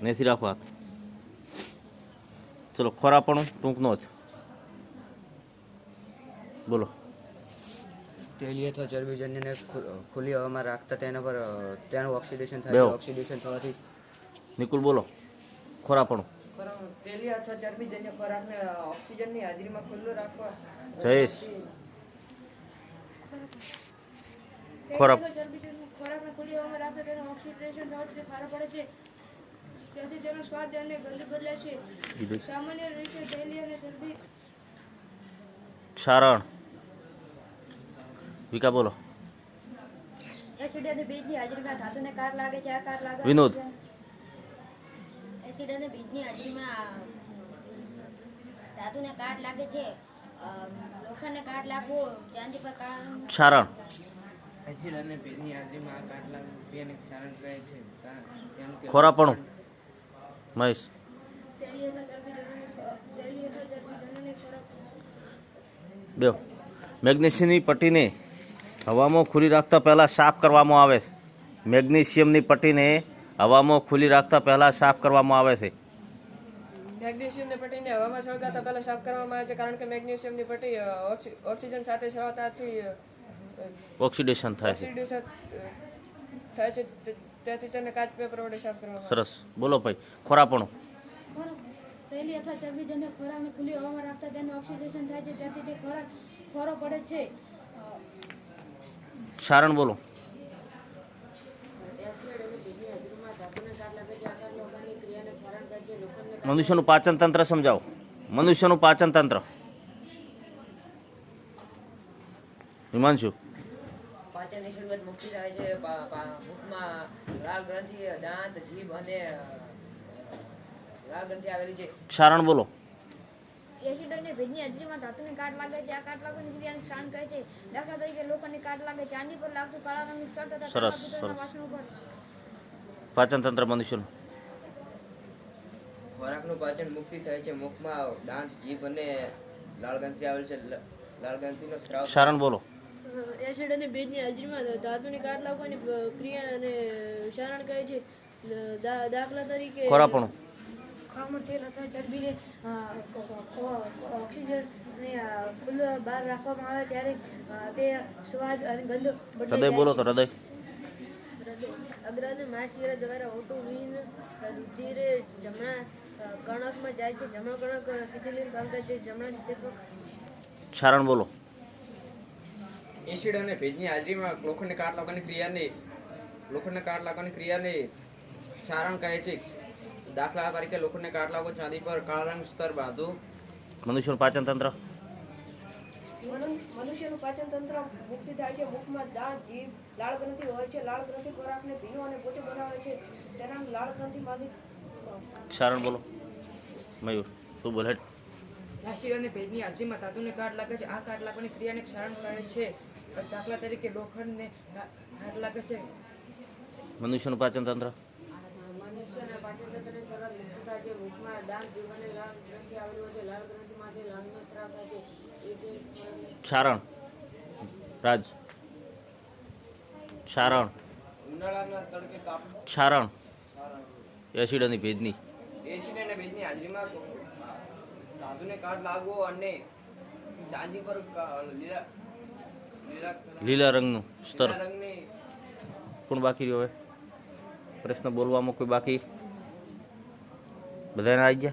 નેથી રાખો હાથ. ચલો ખોરાપણું ટૂંકનો જ. બોલો. તેલી અથવા ચરબીજન્યને ખુલ્લી હવામાં રાખતા તેના પર તેનું ઓક્સિડેશન થાય ઓક્સિડેશન થવાથી નિકુલ બોલો. ખોરાપણું. તેલી અથવા ચરબીજન્ય ખોરાકને ઓક્સિજનની હાજરીમાં ખુલ્લું રાખવા. જયેશ. ખોરાક ખોરાકને ખુલ્લી હવામાં રાખતા તેનું ઓક્સિડેશન થવાથી ખારો પડે છે. તેથી તેનો સ્વાદ અને ગંધ બદલે છે. સામાન્ય રીતે તેલી અને ચરબી સારણ. વિકા બોલો. એસિડ અને બીજની હાજરીમાં ધાતુને કાર લાગે છે આ કાર લાગે વિનોદ. એસિડ અને બીજની હાજરીમાં ધાતુને કાર લાગે છે. લોખંડને કાટ લાગવો ચાંદી પર કાટ સારણ. એસિડ અને ભેજની હાજરીમાં આ કાટલા ક્રિયાને ક્ષારણ કહે છે. તેનું ખોરાપણું. મહેશ. બે મેગ્નેશિયમની પટ્ટીને હવામાં ખુલ્લી રાખતા પહેલાં સાફ કરવામાં આવે છે. મેગ્નેશિયમની પટ્ટીને હવામાં ખુલ્લી રાખતા પહેલાં સાફ કરવામાં આવે છે. મેગ્નેશિયમની પટ્ટીને હવામાં સળગાતા પહેલા સાફ કરવામાં આવે છે કારણ કે મેગ્નેશિયમની પટ્ટી ઓક્સિજન સાથે સળગતાથી ઓક્સિડેશન થાય છે. થાય છે તેથી તેને કાચ પેપર વડે સાફ કરવામાં સરસ. બોલો ભાઈ ખોરાપણો. તેલી અથવા જેને ખોરાકને ખુલ્લી હવામાં રાખતા તેનું ઓક્સિડેશન થાય છે. તેથી તે ખોરાક ખોરો પડે છે. સારણ બોલો. મનુષ્યનું પાચન તંત્ર સમજાવો. મનુષ્યનું પાચન તંત્ર. હિમાંશુ. પાચનની શરૂઆત મુક્તિ થાય છે. મુખમાં લાલ ગ્રંથિ દાંત જીભ અને લાલ ગ્રંથિ આવેલી છે. ક્ષારણ બોલો. એસિડ અને ભેજની હાજરીમાં ધાતુને કાટ લાગે છે. આ કાટ લાગવાની ક્રિયાને ક્ષાણ કહે છે. દાખલા તરીકે લોખંડને કાટ લાગે ચાંદી પર લાગતું કાળા રંગનું સ્તર તથા સરસ, સરસ. પાચન તંત્ર મનુષ્યનું. ખોરાકનું પાચન મુક્તિ થાય છે. મુખમાં દાંત જીભ અને લાળ ગ્રંથિ આવેલ છે. લાળ ગ્રંથિનો સ્ત્રાવ સારણ બોલો. એસિડ અને ભેજની હાજરીમાં ધાતુની કાટ લાવવાની ક્રિયા અને ક્ષારણ કહે છે દાખલા તરીકે ખોરાપણું. ખોરાકમાં તેલ અથવા ચરબીને ઓક્સિજન ને બહાર રાખવામાં આવે ત્યારે તે સ્વાદ અને ગંધ હૃદય બોલો તો હૃદય. અગ્રાને માસિરા દ્વારા ઓટો વિહીન રુધિરે જમણા કણકમાં જાય છે. જમણો કણક શિથિલીન પામતા છે જમણા શિથિલ સારણ બોલો. એસિડ અને ભેજની હાજરીમાં લોખંડને કાટ લાગવાની ક્રિયાને લોખંડને કાટ લાગવાની ક્રિયાને ચારણ કહે છે. દાખલા તરીકે લોખંડને કાટ લાગો ચાંદી પર કાળા રંગ સ્તર બાંધવું મનુષ્યનું પાચન તંત્ર? મનુષ્યનું પાચન તંત્ર મુક્તિ થાય છે. મુખમાં દાંત જીભ લાળ ગ્રંથિ હોય છે. લાળ ગ્રંથિ ખોરાકને ભીનો અને પોચો બનાવે છે. તેના લાળ ગ્રંથિમાંથી સારણ બોલો. મયુર તું બોલ. હેડ અને ભેજની હાજરીમાં ધાતુને કાટ લાગે છે. આ કાટ લાગવાની ક્રિયાને ક્ષારણ કહે છે. દાખલા તરીકે લોખંડને કાટ લાગે છે. મનુષ્યનું પાચન તંત્ર? મનુષ્યના પાચન તંત્રની ગ્રંથિ આવેલી છે ગ્રંથિમાંથી સ્ત્રાવ થાય છે રાજ. ઉનાળાના તડકે કાપ સારણ એસિડ અને ભેજની. એસિડ અને ભેજની હાજરીમાં ધાતુને કાટ લાગવો અને ચાંદી પર લીલા લીલા રંગનું સ્તર. કોણ બાકી રહ્યો હવે? પ્રશ્ન બોલવામાં કોઈ બાકી? બધાને આવી ગયા?